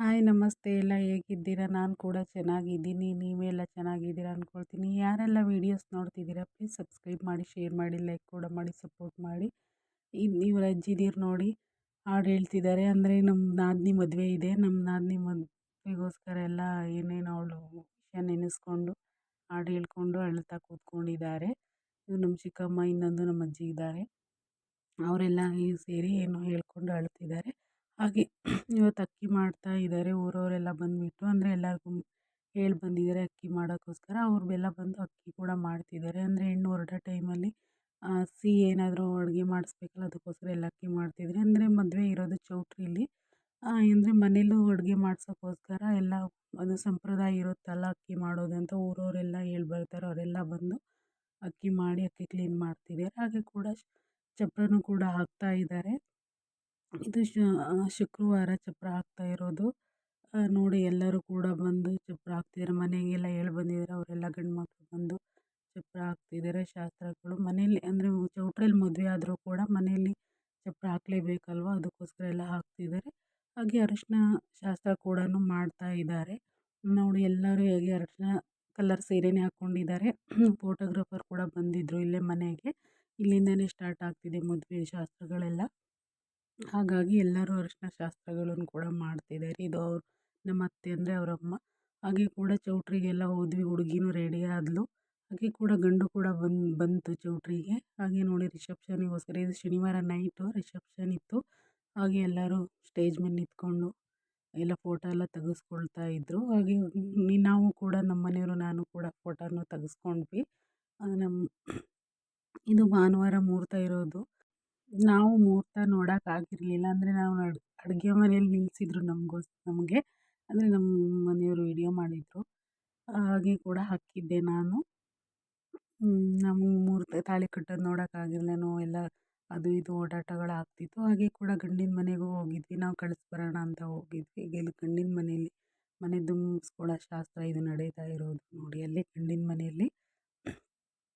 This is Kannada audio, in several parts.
ಹಾಯ್ ನಮಸ್ತೆ, ಎಲ್ಲ ಹೇಗಿದ್ದೀರಾ? ನಾನು ಕೂಡ ಚೆನ್ನಾಗಿದ್ದೀನಿ. ನೀವೆಲ್ಲ ಚೆನ್ನಾಗಿದ್ದೀರಾ ಅಂದ್ಕೊಳ್ತೀನಿ ಯಾರೆಲ್ಲ ವೀಡಿಯೋಸ್ ನೋಡ್ತಿದ್ದೀರಾ ಪ್ಲೀಸ್ ಸಬ್ಸ್ಕ್ರೈಬ್ ಮಾಡಿ ಶೇರ್ ಮಾಡಿ ಲೈಕ್ ಕೂಡ ಮಾಡಿ ಸಪೋರ್ಟ್ ಮಾಡಿ. ಇವ್ರ ಅಜ್ಜಿದೀರು ನೋಡಿ ಹಾಡು ಹೇಳ್ತಿದ್ದಾರೆ. ಅಂದರೆ ನಮ್ಮ ನಾದಿನಿ ಮದುವೆ ಇದೆ. ನಮ್ಮ ನಾದಿನಿ ಮದುವೆಗೋಸ್ಕರ ಎಲ್ಲ ಏನೇನು ಅವಳು ವಿಷಯ ನೆನೆಸ್ಕೊಂಡು ಹಾಡು ಹೇಳ್ಕೊಂಡು ಅಳ್ತಾ ಕೂತ್ಕೊಂಡಿದ್ದಾರೆ. ಇವ್ರು ನಮ್ಮ ಚಿಕ್ಕಮ್ಮ, ಇನ್ನೊಂದು ನಮ್ಮ ಅಜ್ಜಿ ಇದ್ದಾರೆ. ಅವರೆಲ್ಲ ಸೇರಿ ಏನೋ ಹೇಳ್ಕೊಂಡು ಅಳ್ತಿದ್ದಾರೆ. ಹಾಗೆ ಇವತ್ತು ಅಕ್ಕಿ ಮಾಡ್ತಾ ಇದ್ದಾರೆ. ಊರವರೆಲ್ಲ ಬಂದುಬಿಟ್ಟು ಅಂದರೆ ಎಲ್ಲರಿಗೂ ಹೇಳಿ ಬಂದಿದ್ದಾರೆ ಅಕ್ಕಿ ಮಾಡೋಕ್ಕೋಸ್ಕರ. ಅವ್ರಿಗೆಲ್ಲ ಬಂದು ಅಕ್ಕಿ ಕೂಡ ಮಾಡ್ತಿದ್ದಾರೆ. ಅಂದರೆ ಹೆಣ್ಣು ಹೊರಡೋ ಟೈಮಲ್ಲಿ ಸಿಹಿ ಏನಾದರೂ ಅಡುಗೆ ಮಾಡಿಸ್ಬೇಕಲ್ಲ, ಅದಕ್ಕೋಸ್ಕರ ಎಲ್ಲ ಅಕ್ಕಿ ಮಾಡ್ತಿದ್ದಾರೆ. ಅಂದರೆ ಮದುವೆ ಇರೋದು ಚೌಟ್ರಿಲಿ. ಅಂದರೆ ಮನೇಲೂ ಅಡುಗೆ ಮಾಡ್ಸೋಕ್ಕೋಸ್ಕರ ಎಲ್ಲ, ಅದು ಸಂಪ್ರದಾಯ ಇರುತ್ತಲ್ಲ, ಅಕ್ಕಿ ಮಾಡೋದು ಅಂತ ಊರವರೆಲ್ಲ ಹೇಳಿ ಬರ್ತಾರೆ. ಅವರೆಲ್ಲ ಬಂದು ಅಕ್ಕಿ ಮಾಡಿ ಅಕ್ಕಿ ಕ್ಲೀನ್ ಮಾಡ್ತಿದ್ದಾರೆ. ಹಾಗೆ ಕೂಡ ಚಪ್ಪರನೂ ಕೂಡ ಹಾಕ್ತಾ ಇದ್ದಾರೆ. ಇದು ಶುಕ್ರವಾರ ಚಪ್ಪರ ಹಾಕ್ತಾ ಇರೋದು. ನೋಡಿ ಎಲ್ಲರೂ ಕೂಡ ಬಂದು ಚಪ್ಪರ ಹಾಕ್ತಿದ್ದಾರೆ ಮನೆಗೆಲ್ಲ ಹೇಳಿ ಬಂದಿದ್ದಾರೆ ಅವರೆಲ್ಲ ಗಂಡು ಮಕ್ಕಳು ಬಂದು ಚಪ್ಪರ ಹಾಕ್ತಿದ್ದಾರೆ ಶಾಸ್ತ್ರಗಳು. ಮನೆಯಲ್ಲಿ ಅಂದರೆ ಚೌಟ್ರಿಯಲ್ಲಿ ಮದುವೆ ಆದರೂ ಕೂಡ ಮನೆಯಲ್ಲಿ ಚಪ್ಪರ ಹಾಕಲೇಬೇಕಲ್ವ? ಅದಕ್ಕೋಸ್ಕರ ಎಲ್ಲ ಹಾಕ್ತಿದ್ದಾರೆ ಹಾಗೆ ಅರಿಶಿನ ಶಾಸ್ತ್ರ ಕೂಡ ಮಾಡ್ತಾ ಇದ್ದಾರೆ. ನೋಡಿ ಎಲ್ಲರೂ ಹೇಗೆ ಅರಿಶಿನ ಕಲರ್ ಸೀರೆನೇ ಹಾಕ್ಕೊಂಡಿದ್ದಾರೆ. ಫೋಟೋಗ್ರಾಫರ್ ಕೂಡ ಬಂದಿದ್ದರು ಇಲ್ಲೇ ಮನೆಗೆ. ಇಲ್ಲಿಂದನೇ ಸ್ಟಾರ್ಟ್ ಆಗ್ತಿದೆ ಮದುವೆ ಶಾಸ್ತ್ರಗಳೆಲ್ಲ. ಹಾಗಾಗಿ ಎಲ್ಲರೂ ಅರಿಶಿನ ಶಾಸ್ತ್ರಗಳನ್ನು ಕೂಡ ಮಾಡ್ತಿದ್ದಾರೆ. ಇದು ಅವ್ರ, ನಮ್ಮ ಅತ್ತೆ ಅಂದರೆ ಅವರಮ್ಮ ಹಾಗೆ ಕೂಡ ಚೌಟ್ರಿಗೆಲ್ಲ ಹೋದ್ವಿ, ಹುಡುಗಿನೂ ರೆಡಿ ಆದಳು ಹಾಗೆ ಕೂಡ ಗಂಡು ಕೂಡ ಬಂದು, ಬಂತು ಚೌಟ್ರಿಗೆ. ಹಾಗೆ ನೋಡಿ ರಿಸೆಪ್ಷನಿಗೋಸ್ಕರ ಇದು ಶನಿವಾರ ನೈಟು ರಿಸೆಪ್ಷನ್ ಇತ್ತು. ಹಾಗೆ ಎಲ್ಲರೂ ಸ್ಟೇಜ್ ಮೇಲೆ ನಿಂತ್ಕೊಂಡು ಎಲ್ಲ ಫೋಟೋ ಎಲ್ಲ ತೆಗೆಸ್ಕೊಳ್ತಾ ಇದ್ದರು ಹಾಗೆ ನಾವು ಕೂಡ ನಮ್ಮ ಮನೆಯವರು, ನಾನು ಕೂಡ ಫೋಟೋನ ತೆಗೆಸ್ಕೊಂಡ್ವಿ. ನಮ್ಮ ಇದು ಭಾನುವಾರ ಮುಹೂರ್ತ ಇರೋದು. ನಾವು ಮುಹೂರ್ತ ನೋಡೋಕ್ಕಾಗಿರ್ಲಿಲ್ಲ ಅಂದರೆ ನಾವು ಅಡುಗೆ ಮನೆಯಲ್ಲಿ ನಿಲ್ಲಿಸಿದ್ರು ನಮಗೋಸ್, ನಮಗೆ. ಅಂದರೆ ನಮ್ಮ ಮನೆಯವರು ವಿಡಿಯೋ ಮಾಡಿದರು. ಹಾಗೆ ಕೂಡ ಹಾಕಿದ್ದೆ ನಾನು. ನಮ್ಮ ಮುಹೂರ್ತ ತಾಳಿ ಕಟ್ಟೋದು ನೋಡೋಕ್ಕಾಗಿರ್ಲಿಲ್ಲ ಎಲ್ಲ ಅದು ಇದು ಓಡಾಟಗಳು ಆಗ್ತಿತ್ತು. ಹಾಗೆ ಕೂಡ ಗಂಡಿನ ಮನೆಗೂ ಹೋಗಿದ್ವಿ. ನಾವು ಕಳಿಸ್ಬರೋಣ ಅಂತ ಹೋಗಿದ್ವಿ. ಇಲ್ಲಿ ಗಂಡಿನ ಮನೆಯಲ್ಲಿ ಮನೆ ದುಮ್ಸ್ಕೊಳ್ಳೋ ಶಾಸ್ತ್ರ ಇದು ನಡೀತಾ ಇರೋದು ನೋಡಿ. ಅಲ್ಲಿ ಗಂಡಿನ ಮನೆಯಲ್ಲಿ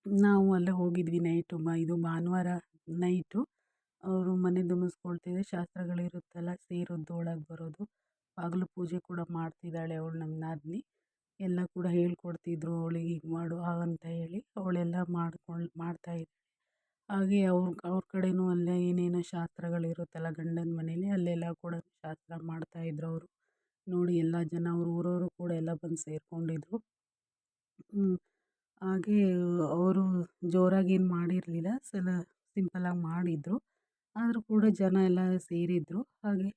ನಾವು ಅಲ್ಲೇ ಹೋಗಿದ್ವಿ ನೈಟು. ಬ, ಇದು ಭಾನುವಾರ ನೈಟು. ಅವರು ಮನೆ ಶಾಸ್ತ್ರಗಳು ಶಾಸ್ತ್ರಗಳಿರುತ್ತಲ್ಲ ಸೇರೋದು ಒಳಗೆ ಬರೋದು. ಬಾಗಿಲು ಪೂಜೆ ಕೂಡ ಮಾಡ್ತಿದ್ದಾಳೆ ಅವ್ಳು ನಮ್ಮ ನಾದಿನಿ. ಎಲ್ಲ ಕೂಡ ಹೇಳ್ಕೊಡ್ತಿದ್ರು, ಅವಳಿಗೆ ಹೀಗೆ ಮಾಡು ಹಾಗಂತ ಹೇಳಿ ಅವಳೆಲ್ಲ ಮಾಡ್ಕೊಂಡು ಮಾಡ್ತಾಯಿದ್ದಾಳೆ ಹಾಗೆ ಅವ್ರ ಅವ್ರ ಕಡೆಯೂ ಅಲ್ಲೇ ಏನೇನೋ ಶಾಸ್ತ್ರಗಳಿರುತ್ತಲ್ಲ, ಗಂಡನ ಮನೇಲಿ ಅಲ್ಲೆಲ್ಲ ಕೂಡ ಶಾಸ್ತ್ರ ಮಾಡ್ತಾಯಿದ್ರು ಅವರು. ನೋಡಿ ಎಲ್ಲ ಜನ ಅವ್ರ ಊರವರು ಕೂಡ ಎಲ್ಲ ಬಂದು ಸೇರಿಕೊಂಡಿದ್ರು. ಹಾಗೆ ಅವರು ಜೋರಾಗೇನು ಮಾಡಿರಲಿಲ್ಲ, ಸಲ ಸಿಂಪಲ್ಲಾಗಿ ಮಾಡಿದರು. ಆದರೂ ಕೂಡ ಜನ ಎಲ್ಲ ಸೇರಿದ್ರು. ಹಾಗೆ